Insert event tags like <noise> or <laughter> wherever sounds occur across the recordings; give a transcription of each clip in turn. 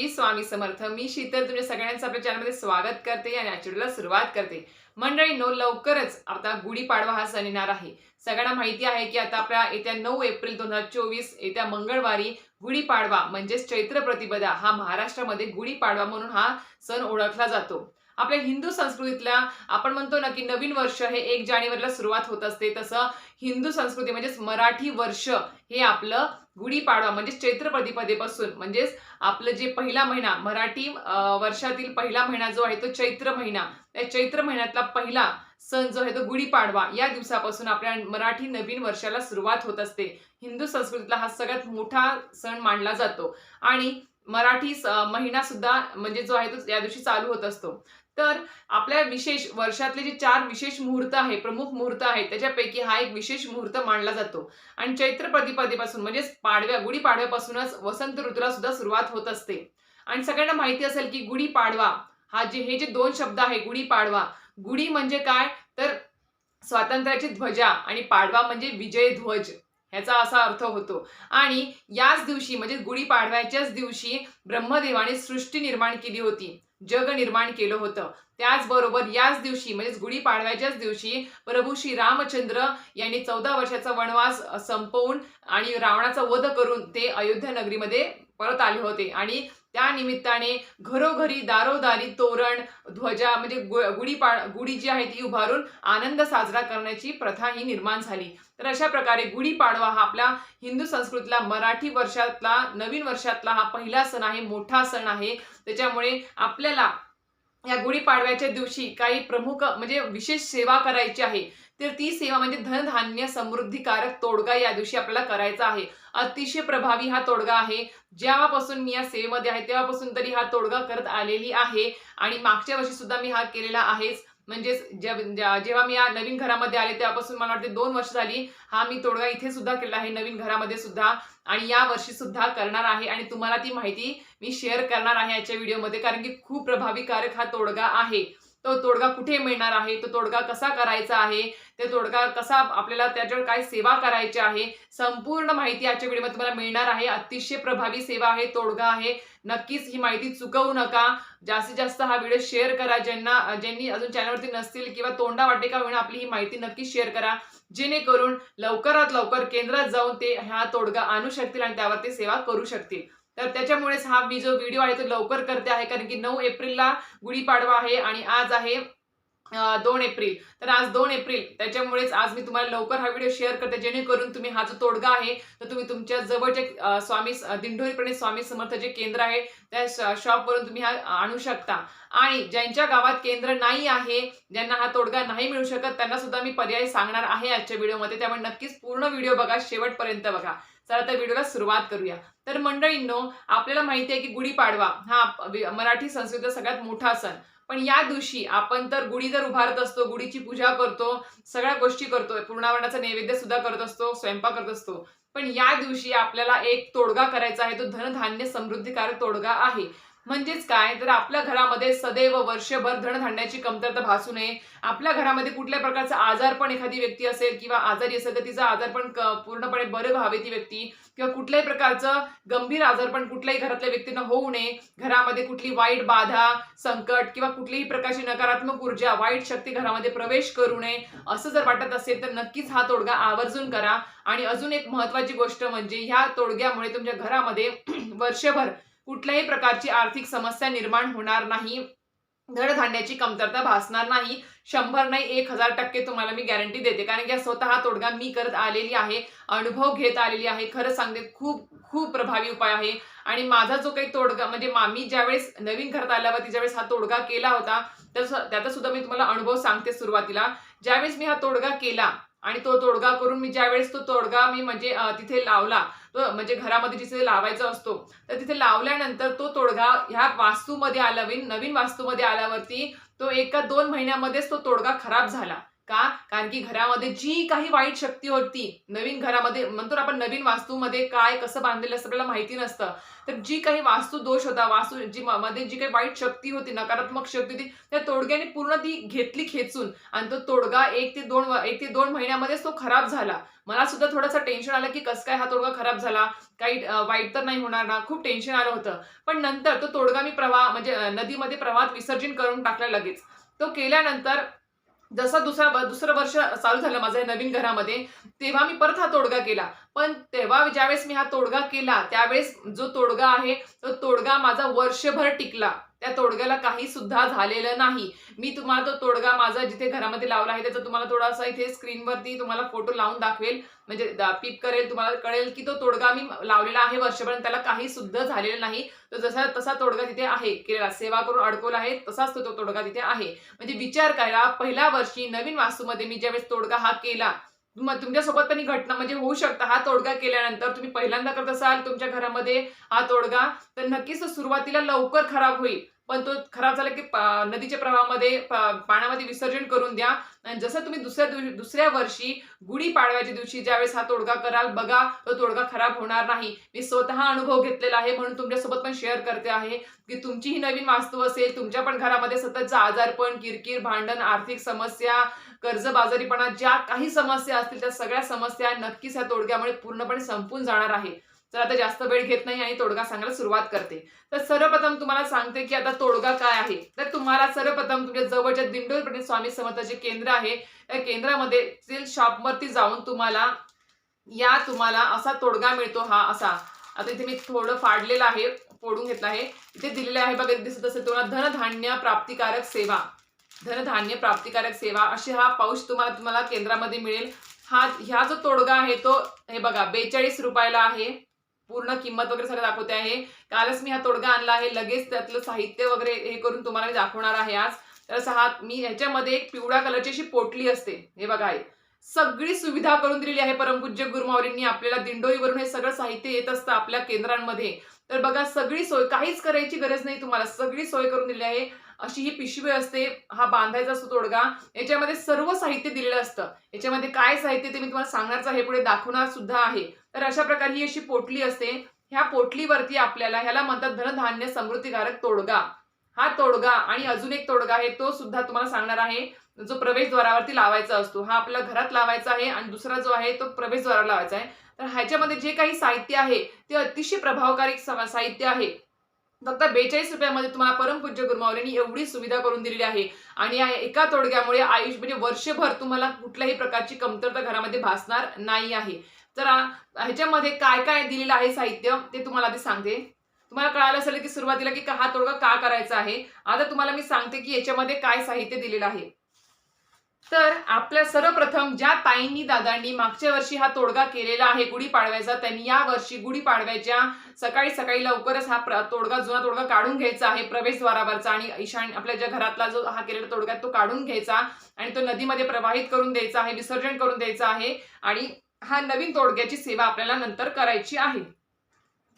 श्री स्वामी समर्थ. मी शीतल तुमच्या सगळ्यांचं आपल्या चॅनलमध्ये स्वागत करते आणि आजच्या सुरुवात करते. मंडळी नो लवकरच आता गुढीपाडवा हा सण येणार आहे. सगळ्यांना माहिती आहे की आता आपल्या येत्या नऊ एप्रिल दोन हजार चोवीस येत्या मंगळवारी गुढीपाडवा म्हणजेच चैत्र प्रतिपदा हा महाराष्ट्रामध्ये गुढीपाडवा म्हणून हा सण ओळखला जातो. आपल्या हिंदू संस्कृतीतल्या आपण म्हणतो ना की नवीन वर्ष हे एक जानेवारीला सुरुवात होत असते. तसं हिंदू संस्कृती म्हणजेच मराठी वर्ष हे आपलं गुढीपाडवा म्हणजेच चैत्र प्रतिपदेपासून म्हणजेच आपलं जे पहिला महिना मराठी वर्षातील पहिला महिना जो आहे तो चैत्र महिना. त्या चैत्र महिन्यातला पहिला सण जो आहे तो गुढीपाडवा. या दिवसापासून आपल्या मराठी नवीन वर्षाला सुरुवात होत असते. हिंदू संस्कृतीतला हा सगळ्यात मोठा सण मानला जातो. आणि मराठी महिना सुद्धा म्हणजे जो आहे तो या दिवशी चालू होत असतो. तर आपल्या विशेष वर्षातले जे चार विशेष मुहूर्त आहे प्रमुख मुहूर्त आहेत त्याच्यापैकी हा एक विशेष मुहूर्त मानला जातो. आणि चैत्र प्रतिपदेपासून म्हणजेच पाडव्या गुढी पाडव्यापासूनच वसंत ऋतूला सुद्धा सुरुवात होत असते. आणि सगळ्यांना माहिती असेल की गुढी पाडवा हा जे हे जे दोन शब्द आहे गुढी पाडवा गुढी म्हणजे काय? तर स्वातंत्र्याची ध्वजा आणि पाडवा म्हणजे विजय ध्वज ह्याचा असा अर्थ होतो. आणि याच दिवशी म्हणजे गुढी पाडव्याच्याच दिवशी ब्रह्मदेवाने सृष्टी निर्माण केली होती. जग निर्माण केलं होतं. त्याचबरोबर याच दिवशी म्हणजेच गुढीपाडव्याच्याच दिवशी प्रभू श्री रामचंद्र यांनी चौदा वर्षाचा वनवास संपवून आणि रावणाचा वध करून ते अयोध्या नगरीमध्ये परत आले होते. आणि त्या निमित्ताने घरोघरी दारोदारी तोरण ध्वजा म्हणजे गु- गुढी पा गुढी जी आहे ती उभारून आनंद साजरा करण्याची प्रथा ही निर्माण झाली. तर अशा प्रकारे गुढीपाडवा हा आपला हिंदू संस्कृतीला मराठी वर्षातला नवीन वर्षातला हा पहिला सण आहे मोठा सण आहे. त्याच्यामुळे आपल्याला या गुढीपाडव्याच्या दिवशी काही प्रमुख म्हणजे विशेष सेवा करायची आहे. तर ती सेवा म्हणजे धनधान्य समृद्धिकारक तोडगा या दिवशी आपल्याला करायचा आहे. अतिशय प्रभावी हा तोडगा आहे. जेव्हापासून मी या सेवेमध्ये आहे तेव्हापासून तरी हा तोडगा करत आलेली आहे. आणि मागच्या वर्षी सुद्धा मी हा केलेला आहेच. म्हणजेच ज्या- जेव्हा मी या नवीन घरामध्ये आले तेव्हापासून मला वाटते दोन वर्ष झाली हा मी तोडगा इथे सुद्धा केला आहे नवीन घरामध्ये सुद्धा. आणि या वर्षी सुद्धा करणार आहे आणि तुम्हाला ती माहिती मी शेअर करणार आहे याच्या व्हिडिओमध्ये कारण की खूप प्रभावीकारक हा तोडगा आहे. तो तोडगा कुठे मिळणार आहे? तो तोडगा कसा करायचा आहे? ते तोडगा कसा आपल्याला त्याच्यावर काय सेवा करायची आहे? संपूर्ण माहिती आजच्या व्हिडिओमध्ये तुम्हाला मिळणार आहे. अतिशय प्रभावी सेवा आहे तोडगा आहे. नक्कीच ही माहिती चुकवू नका. जास्तीत जास्त हा व्हिडिओ शेअर करा. ज्यांना ज्यांनी अजून चॅनलवरती नसतील किंवा तोंडा वाटे का होईना आपली ही माहिती नक्की शेअर करा. जेणेकरून लवकरात लवकर केंद्रात जाऊन ते हा तोडगा आणू शकतील आणि त्यावर ते सेवा करू शकतील. तर त्याच्यामुळेच हा मी जो व्हिडिओ आहे तो लवकर करते आहे कारण की नऊ एप्रिलला गुढीपाडवा आहे आणि आज आहे दोन एप्रिल. तर आज दोन एप्रिल. त्याच्यामुळेच आज मी तुम्हाला लवकर हा व्हिडिओ शेअर करते. जेणेकरून तुम्ही हा जो तोडगा आहे तर तुम्ही तुमच्या जवळचे स्वामी दिंडोरीपणे स्वामी समर्थ जे केंद्र आहे त्या शॉपवरून तुम्ही हा आणू शकता. आणि ज्यांच्या गावात केंद्र नाही आहे ज्यांना हा तोडगा नाही मिळू शकत त्यांना सुद्धा मी पर्याय सांगणार आहे आजच्या व्हिडिओमध्ये त्यामुळे नक्कीच पूर्ण व्हिडिओ बघा शेवटपर्यंत बघा. चला तर व्हिडिओला सुरुवात करूया. तर मंडळींनो आपल्याला माहिती आहे की गुढीपाडवा हा मराठी संस्कृतीचा सगळ्यात मोठा सण. पण या दिवशी आपण तर गुढी जर उभारत असतो गुढीची पूजा करतो सगळ्या गोष्टी करतो पूर्णावरणाचा नैवेद्य सुद्धा करत असतो स्वयंपाक करत असतो. पण या दिवशी आपल्याला एक तोडगा करायचा आहे तो धनधान्य समृद्धिकारक तोडगा आहे. म्हणजेच काय? तर आपल्या घरामध्ये सदैव वर्षभर धनधान्याची कमतरता भासू नये आपल्या घरामध्ये कुठल्या प्रकारचा आजारपण एखादी व्यक्ती असेल किंवा आजारी असेल तर तिचं आजारपण पूर्णपणे बरं व्हावे ती व्यक्ती. किंवा कुठल्याही प्रकारचं गंभीर आजारपण कुठल्याही घरातल्या व्यक्तीनं होऊ नये. घरामध्ये कुठली वाईट बाधा संकट किंवा कुठलीही प्रकारची नकारात्मक ऊर्जा वाईट शक्ती घरामध्ये प्रवेश करू नये असं जर वाटत असेल तर नक्कीच हा तोडगा आवर्जून करा. आणि अजून एक महत्वाची गोष्ट म्हणजे ह्या तोडग्यामुळे तुमच्या घरामध्ये <clears throat> वर्षभर कुठल्याही प्रकारची आर्थिक समस्या निर्माण होणार नाही. धडधान्याची कमतरता भासणार नाही. शंभर नाही एक हजार टक्के तुम्हाला मी गॅरंटी देते. कारण की स्वतः हा तोडगा मी करत आलेली आहे अनुभव घेत आलेली आहे. खरं सांगते खूप खूप प्रभावी उपाय आहे. आणि माझा जो काही तोडगा म्हणजे मामी ज्यावेळेस नवीन घरात आल्यावरती ज्यावेळेस हा तोडगा केला होता तर त्याचा सुद्धा मी तुम्हाला अनुभव सांगते सुरुवातीला. ज्यावेळेस मी हा तोडगा केला आणि तो तोडगा करून मी ज्यावेळेस तो तोडगा मी म्हणजे तिथे लावला तो म्हणजे घरामध्ये जिथे लावायचा असतो तर तिथे लावल्यानंतर तो तोडगा ह्या वास्तूमध्ये आला नवीन वास्तूमध्ये आल्यावरती तो एका दोन महिन्यामध्येच तो तोडगा खराब झाला. का? कारण की घरामध्ये जी काही वाईट शक्ती होती नवीन घरामध्ये म्हणतो आपण नवीन वास्तूमध्ये काय कसं बांधलेलं असतं आपल्याला माहिती नसतं. तर जी काही वास्तू दोष होता वास्तू जी मध्ये जी काही वाईट शक्ती होती नकारात्मक शक्ती होती त्या तोडग्याने पूर्ण ती घेतली खेचून. आणि तो तोडगा एक ते दोन एक ते दोन महिन्यामध्येच तो खराब झाला. मला सुद्धा थोडंसं टेन्शन आलं की कसं काय हा तोडगा खराब झाला? काही वाईट तर नाही होणार ना? खूप टेन्शन आलं होतं. पण नंतर तो तोडगा मी प्रवाह म्हणजे नदीमध्ये प्रवाहात विसर्जन करून टाकला लगेच. तो केल्यानंतर जसं दुसरा दुसरं वर्ष चालू झालं माझं नवीन घरामध्ये तेव्हा मी परत हा तोडगा केला. पण तेव्हा ज्यावेळेस मी हा तोडगा केला त्यावेळेस जो तोडगा आहे तो तोडगा माझा वर्षभर टिकला. त्या तोडग्याला काही सुद्धा झालेलं नाही. मी तुम्हाला तो तोडगा माझा जिथे घरामध्ये लावला आहे त्याचा तुम्हाला थोडासा इथे स्क्रीनवरती तुम्हाला फोटो लावून दाखवेल. म्हणजे दा- करेल तुम्हाला कळेल की तो तोडगा मी लावलेला आहे वर्षभर त्याला काही सुद्धा झालेलं नाही. तो जसा तसा तोडगा तिथे आहे. केलेला सेवा करून अडकवला आहे तसाच तो तो तोडगा तिथे आहे. म्हणजे विचार करायला पहिल्या वर्षी नवीन वास्तूमध्ये मी ज्यावेळेस तोडगा हा केला मग तुमच्यासोबत पण ही घटना म्हणजे होऊ शकता. हा तोडगा केल्यानंतर तुम्ही पहिल्यांदा करत असाल तुमच्या घरामध्ये हा तोडगा तर नक्कीच सुरुवातीला लवकर खराब होईल. पण तो खराब झाला की नदीच्या प्रवाहामध्ये पाण्यामध्ये विसर्जन करून द्या. आणि जसं तुम्ही दुसऱ्या दिवशी दुसऱ्या वर्षी गुढी पाडव्याच्या दिवशी ज्यावेळेस हा तोडगा कराल बघा तो तोडगा खराब होणार नाही. मी स्वतः अनुभव घेतलेला आहे म्हणून तुमच्यासोबत पण शेअर करते आहे की तुमची ही नवीन वास्तू असेल तुमच्या पण घरामध्ये सततचा आजारपण किरकिर भांडण आर्थिक समस्या कर्जबाजारीपणा ज्या काही समस्या असतील त्या सगळ्या समस्या नक्कीच या तोडग्यामुळे पूर्णपणे संपून जाणार आहे. तर आता जास्त वेळ घेत नाही आणि तोडगा सांगायला सुरुवात करते. तर सर्वप्रथम तुम्हाला सांगते की आता तोडगा काय आहे. तर तुम्हाला सर्वप्रथम तुमच्या जवळच्या दिंडोरपणे स्वामी समर्थाचे केंद्र आहे. त्या केंद्रामध्ये शॉपवरती जाऊन तुम्हाला या तुम्हाला असा तोडगा मिळतो हा असा. आता इथे मी थोडं फाडलेलं आहे फोडून घेतलं आहे. इथे दिलेलं आहे बघा दिसत असेल तुम्हाला धनधान्य प्राप्तिकारक सेवा. धनधान्य प्राप्तिकारक सेवा असे हा पाऊच तुम्हाला तुम्हाला केंद्रामध्ये मिळेल. हा ह्या जो तोडगा आहे तो हे बघा बेचाळीस रुपयाला आहे. पूर्ण किंमत वगैरे सगळं दाखवते आहे. कालच मी हा तोडगा आणला आहे. लगेच त्यातलं साहित्य वगैरे हे करून तुम्हाला मी दाखवणार आहे आज. तर सहा हा मी ह्याच्यामध्ये एक पिवळ्या कलरची अशी पोटली असते. हे बघा आहे सगळी सुविधा करून दिलेली आहे परमपूज्य गुरुमावरींनी आपल्याला दिंडोईवरून हे सगळं साहित्य येत असतं आपल्या केंद्रांमध्ये. तर बघा सगळी सोय काहीच करायची गरज नाही तुम्हाला. सगळी सोय करून दिली आहे. अशी ही पिशवी असते. हा बांधायचा असतो तोडगा. याच्यामध्ये सर्व साहित्य दिलेलं असतं. याच्यामध्ये काय साहित्य ते मी तुम्हाला सांगणारच आहे. पुढे दाखवणार सुद्धा आहे. तर अशा प्रकारे ही अशी पोटली असते. ह्या पोटलीवरती आपल्याला ह्याला म्हणतात धनधान्य समृद्धीकारक तोडगा. हा तोडगा आणि अजून एक तोडगा आहे तो सुद्धा तुम्हाला सांगणार आहे. जो प्रवेशद्वारावरती लावायचा असतो हा आपल्या घरात लावायचा आहे आणि दुसरा जो आहे तो प्रवेशद्वारावर लावायचा आहे. तर ह्याच्यामध्ये जे काही साहित्य आहे ते अतिशय प्रभावकारी साहित्य आहे. फक्त बेचाळीस रुपयामध्ये तुम्हाला परमपूज्य गुरुमावलींनी एवढी सुविधा करून दिलेली आहे. आणि या एका तोडग्यामुळे आयुष्य म्हणजे वर्षभर तुम्हाला कुठल्याही प्रकारची कमतरता घरामध्ये भासणार नाही आहे. तर ह्याच्यामध्ये काय काय दिलेलं आहे साहित्य ते तुम्हाला आधी सांगते. तुम्हाला कळालं असेल की सुरुवातीला की हा तोडगा का करायचा आहे? आता तुम्हाला मी सांगते की याच्यामध्ये काय साहित्य दिलेलं आहे. तर आपल्या सर्वप्रथम ज्या ताईंनी दादांनी मागच्या वर्षी हा तोडगा केलेला आहे गुढीपाडव्याचा त्यांनी या वर्षी गुढीपाडव्याच्या सकाळी सकाळी लवकरच हा तोडगा जुना तोडगा काढून घ्यायचा आहे प्रवेशद्वारावरचा आणि ईशान आपल्या ज्या घरातला जो हा केलेला तोडगा तो काढून घ्यायचा आणि तो नदीमध्ये प्रवाहित करून द्यायचा आहे विसर्जन करून द्यायचा आहे आणि हा नवीन तोडग्याची सेवा आपल्याला नंतर करायची आहे.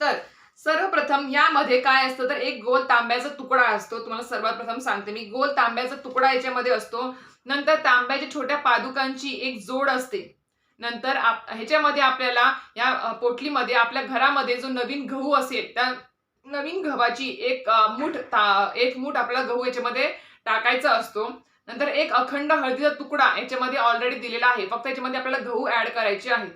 तर सर्वप्रथम यामध्ये काय असतं? तर एक गोल तांब्याचा तुकडा असतो. तुम्हाला सर्वात प्रथम सांगते मी. गोल तांब्याचा तुकडा याच्यामध्ये असतो. नंतर तांब्याच्या छोट्या पादुकांची एक जोड असते. नंतर आप- ह्याच्यामध्ये आपल्याला या पोटलीमध्ये आपल्या घरामध्ये जो नवीन गहू असेल त्या नवीन गव्हाची एक मूठ ता- एक मूठ आपला गहू याच्यामध्ये टाकायचा असतो. नंतर एक अखंड हळदीचा तुकडा याच्यामध्ये ऑलरेडी दिलेला आहे. फक्त याच्यामध्ये आपल्याला गहू ऍड करायचे आहेत.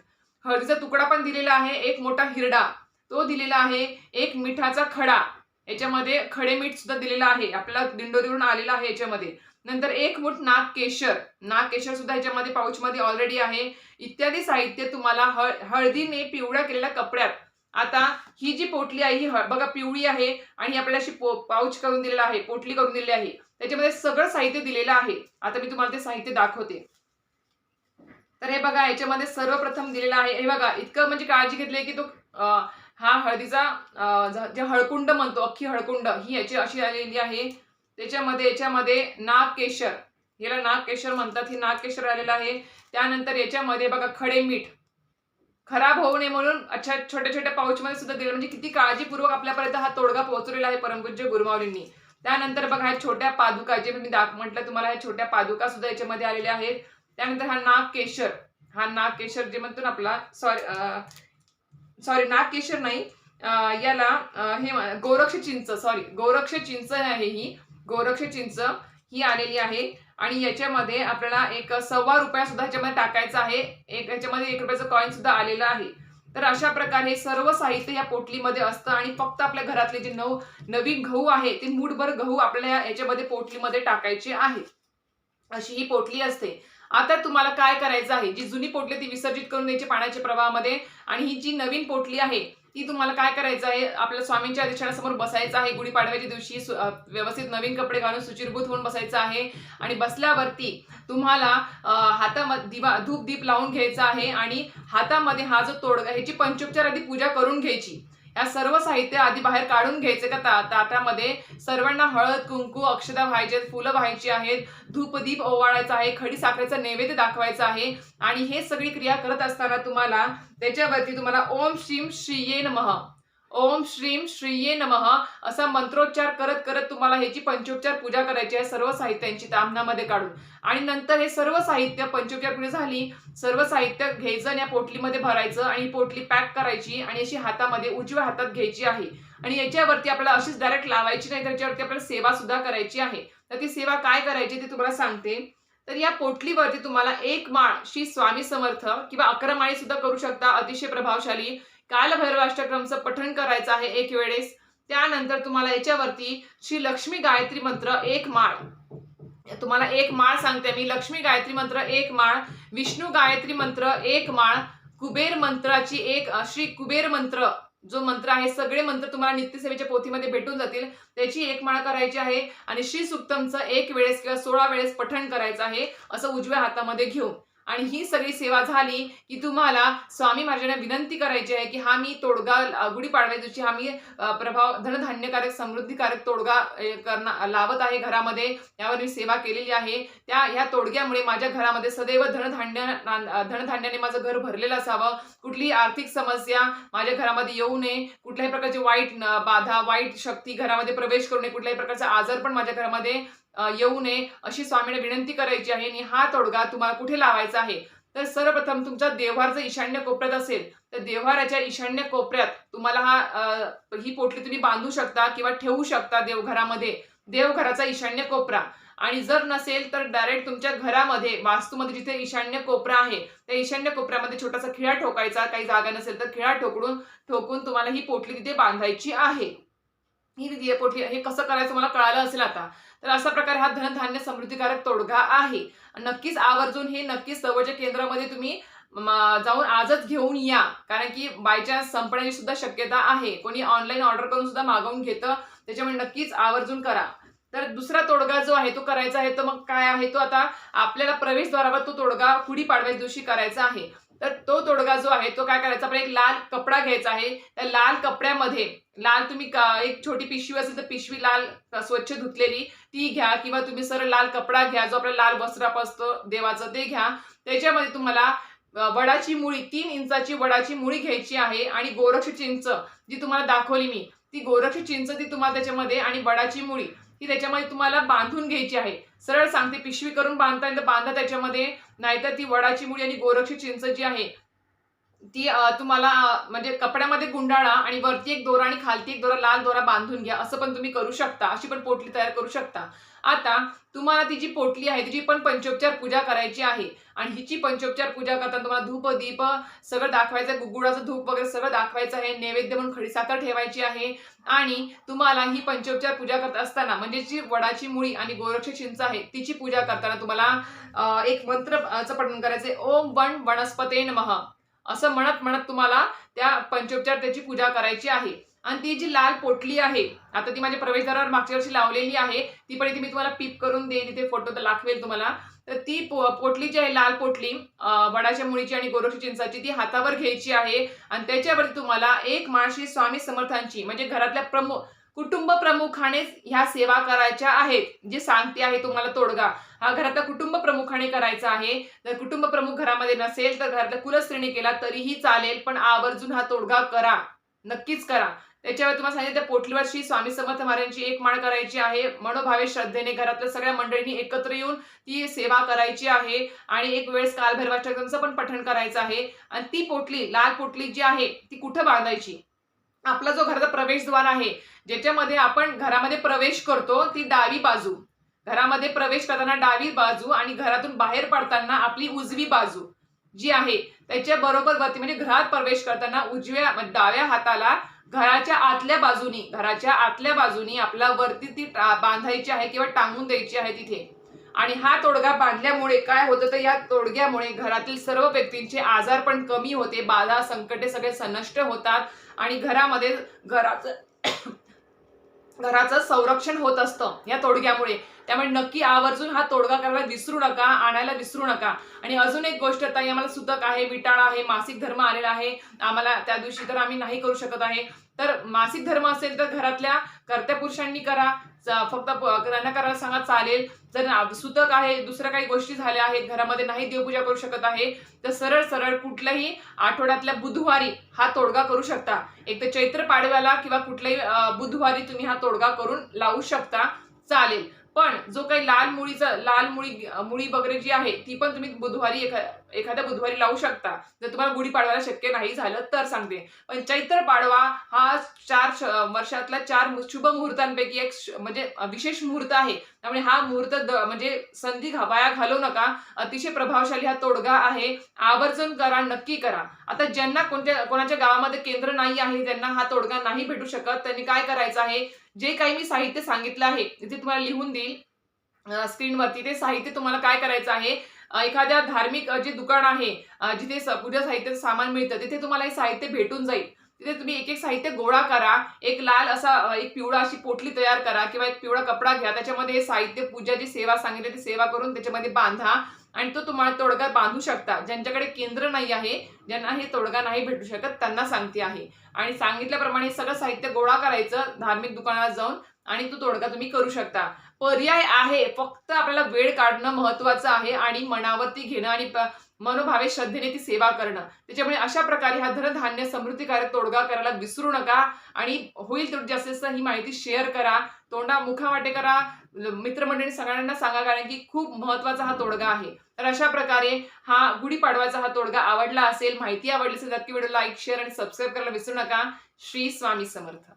हळदीचा तुकडा पण दिलेला आहे. एक मोठा हिरडा तो दिलेला आहे. एक मिठाचा खडा याच्यामध्ये खडे मीठ सुद्धा दिलेला आहे. आपल्याला दिंडोरीवरून आलेला आहे याच्यामध्ये. नंतर एक मुठ नाग केशर नाग केशर सुद्धा याच्यामध्ये पाऊचमध्ये ऑलरेडी आहे. इत्यादी साहित्य तुम्हाला हळ हळदीने पिवळ्या केलेल्या कपड्यात. आता ही जी पोटली आहे ही बघा पिवळी आहे आणि आपल्याशी आपल्याला अशी पो पाऊच करून दिलेला आहे. पोटली करून दिलेली आहे. त्याच्यामध्ये सगळं साहित्य दिलेलं आहे. आता मी तुम्हाला ते साहित्य दाखवते. तर हे बघा याच्यामध्ये सर्वप्रथम दिलेलं आहे. हे बघा इतकं म्हणजे काळजी घेतली की तो हा हळदीचा जे हळकुंड म्हणतो अख्खी हळकुंड ही याची अशी आलेली आहे. त्याच्यामध्ये याच्यामध्ये नागकेशर याला नागकेशर म्हणतात. हे नागकेशर आलेलं आहे. त्यानंतर याच्यामध्ये बघा खडे मीठ. खराब होऊ नये म्हणून अच्छा छोट्या छोट्या पाऊचमध्ये सुद्धा दिलं. म्हणजे किती काळजीपूर्वक आपल्यापर्यंत हा तोडगा पोहोचलेला आहे परमपूज्य गुरुमावलींनी त्यानंतर बघा ह्या छोट्या पादुका जे मी दाख म्हटलं तुम्हाला ह्या छोट्या पादुका सुद्धा याच्यामध्ये आलेल्या आहेत. त्यानंतर हा नाग केशर हा नाग केशर जे म्हणतो ना आपला सॉरी सॉरी नाग केशर नाही याला हे गोरक्ष चिंच सॉरी गोरक्ष चिंच आहे ही. गोरक्ष चिंच ही आलेली आहे. आणि याच्यामध्ये आपल्याला एक सव्वा रुपया सुद्धा ह्याच्यामध्ये टाकायचा आहे. एक याच्यामध्ये एक रुपयाचं कॉईन सुद्धा आलेलं आहे. तर अशा प्रकारे सर्व साहित्य या पोटलीमध्ये असतं आणि फक्त आपल्या घरातले जे नऊ नवीन गहू आहे ते मूठभर गहू आपल्याला याच्यामध्ये पोटलीमध्ये टाकायचे आहे अशी ही पोटली असते. आता तुम्हाला काय करायचं आहे? जी जुनी पोटली ती विसर्जित करून द्यायची पाण्याच्या प्रवाहामध्ये आणि ही जी नवीन पोटली आहे ती तुम्हाला काय करायचं आहे? आपल्या स्वामींच्या अधिष्ठानासमोर बसायचं आहे. गुढीपाडव्याच्या दिवशी व्यवस्थित नवीन कपडे घालून सुचिरभूत होऊन बसायचं आहे. आणि बसल्यावरती तुम्हाला हातामध्ये दिवा धूप दीप लावून घ्यायचा आहे. आणि हातामध्ये हा जो तोडगा ह्याची पंचोपचार आधी पूजा करून घ्यायची. या सर्व साहित्य आधी बाहेर काढून घ्यायचे का? ता ताटामध्ये सर्वांना हळद कुंकू अक्षदा व्हायचे फुलं व्हायची आहेत धूपदीप ओवाळायचा आहे खडी साखरेचा नैवेद्य दाखवायचा आहे आणि हे सगळी क्रिया करत असताना तुम्हाला त्याच्यावरती तुम्हाला ओम श्रीम श्रीये नमः. ओम श्रीम श्रीये नमः असा मंत्रोच्चार करत करत तुम्हाला ह्याची पंचोपचार पूजा करायची आहे सर्व साहित्यांची तामनामध्ये काढून. आणि नंतर हे सर्व साहित्य पंचोपचार पूजा झाली सर्व साहित्य घ्यायचं या पोटलीमध्ये भरायचं आणि पोटली पॅक करायची आणि अशी हातामध्ये उजव्या हातात घ्यायची आहे. आणि याच्यावरती आपल्याला अशीच डायरेक्ट लावायची नाही तर याच्यावरती आपल्याला सेवा सुद्धा करायची आहे. तर ती सेवा काय करायची ते तुम्हाला सांगते. तर या पोटलीवरती तुम्हाला एक माळ श्री स्वामी समर्थ किंवा अकरा माळी सुद्धा करू शकता अतिशय प्रभावशाली. कालभैरव अष्टक्रमचं पठण करायचं आहे एक वेळेस. त्यानंतर तुम्हाला याच्यावरती श्री लक्ष्मी गायत्री मंत्र एक माळ. तुम्हाला एक माळ सांगते मी. लक्ष्मी गायत्री मंत्र एक माळ विष्णू गायत्री मंत्र एक माळ कुबेर मंत्राची एक श्री कुबेर मंत्र जो मंत्र आहे सगळे मंत्र तुम्हाला नित्यसेवेच्या पोथीमध्ये भेटून जातील. त्याची एक माळ करायची आहे आणि श्री सुक्तमचं एक वेळेस किंवा सोळा वेळेस पठण करायचं आहे असं उजव्या हातामध्ये घेऊन आणि ही सगळी सेवा झाली की तुम्हाला स्वामी महाराजांना विनंती करायची आहे की हा मी तोडगा गुढीपाडव्या दिवशी हा मी प्रभाव धनधान्यकारक समृद्धीकारक तोडगा करणार लावत आहे घरामध्ये. यावर मी सेवा केलेली आहे. त्या ह्या तोडग्यामुळे माझ्या घरामध्ये सदैव धनधान्य धनधान्याने माझं घर भरलेलं असावं. कुठलीही आर्थिक समस्या माझ्या घरामध्ये येऊ नये. कुठल्याही प्रकारची वाईट बाधा वाईट शक्ती घरामध्ये प्रवेश करू नये. कुठल्याही प्रकारचा आजार पण माझ्या घरामध्ये येऊ नये अशी स्वामीने विनंती करायची आहे आणि हा तोडगा तुम्हाला कुठे लावायचा आहे? तर सर्वप्रथम तुमचा देव्हार जर ईशान्य कोपऱ्यात असेल तर देव्हाराच्या ईशान्य कोपऱ्यात तुम्हाला हा ही पोटली तुम्ही बांधू शकता किंवा ठेवू शकता देवघरामध्ये. देवघराचा ईशान्य कोपरा. आणि जर नसेल तर डायरेक्ट तुमच्या घरामध्ये वास्तूमध्ये जिथे ईशान्य कोपरा आहे त्या ईशान्य कोपऱ्यामध्ये छोटासा खिळा ठोकायचा. काही जागा नसेल तर खिळा ठोकडून ठोकून तुम्हाला ही पोटली तिथे बांधायची आहे. ही जी पोटली हे कसं करायचं मला कळालं असेल आता. तर अशा प्रकारे हा धनधान्य समृद्धीकारक तोडगा आहे. नक्कीच आवर्जून हे नक्कीच सवयच्या केंद्रामध्ये तुम्ही जाऊन आजच घेऊन या. कारण की बाय चान्स संपण्याची सुद्धा शक्यता आहे. कोणी ऑनलाईन ऑर्डर करून सुद्धा मागवून घेतं. त्याच्यामुळे नक्कीच आवर्जून करा. तर दुसरा तोडगा जो आहे तो करायचा आहे तो मग काय आहे तो आता आपल्याला प्रवेशद्वारावर तो तोडगा गुढी पाडव्याच्या दिवशी करायचा आहे. तर तो तोडगा जो आहे तो काय करायचा? आपल्याला एक लाल कपडा घ्यायचा आहे. त्या लाल कपड्यामध्ये लाल तुम्ही का- एक छोटी पिशवी असेल तर पिशवी लाल स्वच्छ धुतलेली ती घ्या. किंवा तुम्ही सरळ लाल कपडा घ्या जो आपला लाल वस्त्राप असतो देवाचं ते घ्या. त्याच्यामध्ये तुम्हाला वडाची मुळी तीन इंचाची वडाची मुळी घ्यायची आहे. आणि गोरक्ष चिंच जी तुम्हाला दाखवली मी ती गोरक्ष चिंच ती तुम्हाला त्याच्यामध्ये आणि वडाची मुळी ती त्याच्यामध्ये तुम्हाला बांधून घ्यायची आहे. सरळ सांगते पिशवी करून बांधता येईल तर बांधा त्याच्यामध्ये. नाहीतर ती वडाची मुळी आणि गोरक्ष चिंच जी आहे ती तुम्हाला म्हणजे कपड्यामध्ये गुंडाळा आणि वरती एक दोरा आणि खालती एक दोरा लाल दोरा बांधून घ्या. असं पण तुम्ही करू शकता. अशी पण पोटली तयार करू शकता. आता तुम्हाला ती जी पोटली आहे तिची पण पंचोपचार पूजा करायची आहे. आणि हिची पंचोपचार पूजा करताना तुम्हाला धूप दीप सगळं दाखवायचं आहे. गुगुळाचं धूप वगैरे सगळं दाखवायचं आहे. नैवेद्य म्हणून खडीसाखर ठेवायची आहे. आणि तुम्हाला ही पंचोपचार पूजा करत असताना म्हणजे जी वडाची मुळी आणि गोरक्ष चिंच आहे तिची पूजा करताना तुम्हाला एक मंत्रचं पठण करायचं आहे ओम वन वनस्पते नमः. असं म्हणत म्हणत तुम्हाला त्या पंचोपचार त्याची पूजा करायची आहे. आणि ती जी लाल पोटली आहे आता ती माझ्या प्रवेशद्वारावर मागच्या वर्षी लावलेली आहे ती पण इथे मी तुम्हाला पिप करून देईन इथे फोटो तर दाखवेल तुम्हाला. तर ती पो- पोटली जी आहे लाल पोटली वडाच्या मुळीची आणि गोरक्षी चिंचाची ती हातावर घ्यायची आहे. आणि त्याच्यावरती तुम्हाला एक माळशी स्वामी समर्थांची म्हणजे घरातल्या प्रमुख कुटुंब प्रमुखानेच ह्या सेवा करायच्या आहेत जे सांगते आहे तुम्हाला तोडगा. हा घरातला कुटुंब प्रमुखाने करायचा आहे. जर कुटुंब प्रमुख घरामध्ये नसेल तर घरातला कुलस्त्रीने केला तरीही चालेल पण आवर्जून हा तोडगा करा. नक्कीच करा. त्याच्यावर तुम्हाला सांगितलं त्या स्वामी समर्थ महाराजांची एक माळ करायची आहे. मनोभावे श्रद्धेने घरातल्या सगळ्या मंडळींनी एकत्र येऊन ती सेवा करायची आहे. आणि एक वेळेस कालभैरवाष्टकांचं पण पठण करायचं आहे. आणि ती पोटली लाल पोटली जी आहे ती कुठं बांधायची? आपला जो घराचा प्रवेशद्वार आहे ज्याच्यामध्ये आपण घरामध्ये प्रवेश करतो ती डावी बाजू. घरामध्ये प्रवेश करताना डावी बाजू आणि घरातून बाहेर पडताना आपली उजवी बाजू जी आहे त्याच्या बरोबर वरती म्हणजे घरात प्रवेश करताना उजव्या डाव्या हाताला घराच्या आतल्या बाजूनी घराच्या आतल्या बाजूनी आपला वरती ती बांधायची आहे किंवा टांगून द्यायची आहे तिथे. आणि हा तोडगा बांधल्यामुळे काय होतं? तर या तोडग्यामुळे घरातील सर्व व्यक्तींचे आजार पण कमी होते बाधा संकटे सगळे सनष्ट होतात आणि घरामध्ये घराचं घराचं संरक्षण होत असतं या तोडग्यामुळे. त्यामुळे नक्की आवर्जून हा तोडगा करायला विसरू नका आणायला विसरू नका. आणि अजून एक गोष्ट ताई आम्हाला सुतक आहे विटाळ आहे मासिक धर्म आलेला आहे. आम्हाला त्या दिवशी तर आम्ही नाही करू शकत आहे. तर मासिक धर्म असेल तर घरातल्या कर्त्या पुरुषांनी करा फक्त प- त्यांना करायला सांगा चालेल. जर सुतक आहे दुसऱ्या काही गोष्टी झाल्या आहेत घरामध्ये नाही देवपूजा करू शकत आहे तर सरळ सरळ कुठल्याही आठवड्यातल्या बुधवारी हा तोडगा करू शकता. एक तर चैत्र पाडव्याला किंवा कुठल्याही बुधवारी तुम्ही हा तोडगा करून लावू शकता. चालेल. पण जो काही लाल मुळीचा लाल मुळी मुळी वगैरे जी आहे ती पण तुम्ही बुधवारी एखा एखाद्या बुधवारी लावू शकता. जर तुम्हाला गुढी पाडवायला शक्य नाही झालं तर सांगते. पण चैत्र पाडवा हा चार वर्षातल्या चार शुभ मुहूर्तांपैकी एक म्हणजे विशेष मुहूर्त आहे. त्यामुळे हा मुहूर्त द- म्हणजे संधी घा- वाया घालवू नका. अतिशय प्रभावशाली हा तोडगा आहे. आवर्जून करा नक्की करा. आता ज्यांना कोणत्या कोणाच्या गावामध्ये केंद्र नाही आहे ज्यांना हा तोडगा नाही भेटू शकत. त्यांनी काय करायचं आहे? जे काही मी साहित्य सांगितलं आहे तिथे तुम्हाला लिहून देईल. स्क्रीनवरती ते साहित्य तुम्हाला काय करायचं आहे? एखाद्या धार्मिक जे दुकान आहे जिथे पूजा साहित्याचं सामान मिळतं तिथे तुम्हाला हे साहित्य भेटून जाईल. तिथे तुम्ही एक एक साहित्य गोळा करा एक लाल असा एक पिवळा अशी पोटली तयार करा किंवा एक पिवळा कपडा घ्या त्याच्यामध्ये हे साहित्य पूजाची सेवा सांगितली ती सेवा करून त्याच्यामध्ये बांधा आणि तो तुम्हाला तोडगा बांधू शकता. ज्यांच्याकडे केंद्र नाही आहे ज्यांना हे तोडगा नाही भेटू शकत त्यांना सांगते आहे. आणि सांगितल्याप्रमाणे सगळं साहित्य गोळा करायचं धार्मिक दुकानात जाऊन आणि तो तोडगा तुम्ही करू शकता. पर्याय आहे फक्त आपल्याला वेळ काढणं महत्वाचं आहे आणि मनावरती घेणं आणि मनोभावे श्रद्धेने ती सेवा करणं. त्याच्यामुळे अशा प्रकारे हा धनधान्य समृद्धीकारक तोडगा करायला विसरू नका आणि होईल तर जास्तीत जास्त ही माहिती शेअर करा. तोंडा मुखावाटे करा. मित्रमंडळी सगळ्यांना सांगा कारण की खूप महत्त्वाचा हा तोडगा आहे. तर अशा प्रकारे हा गुढीपाडवाचा हा तोडगा आवडला असेल माहिती आवडली असेल नक्की व्हिडिओ लाईक शेअर आणि सबस्क्राईब करायला विसरू नका. श्री स्वामी समर्थ.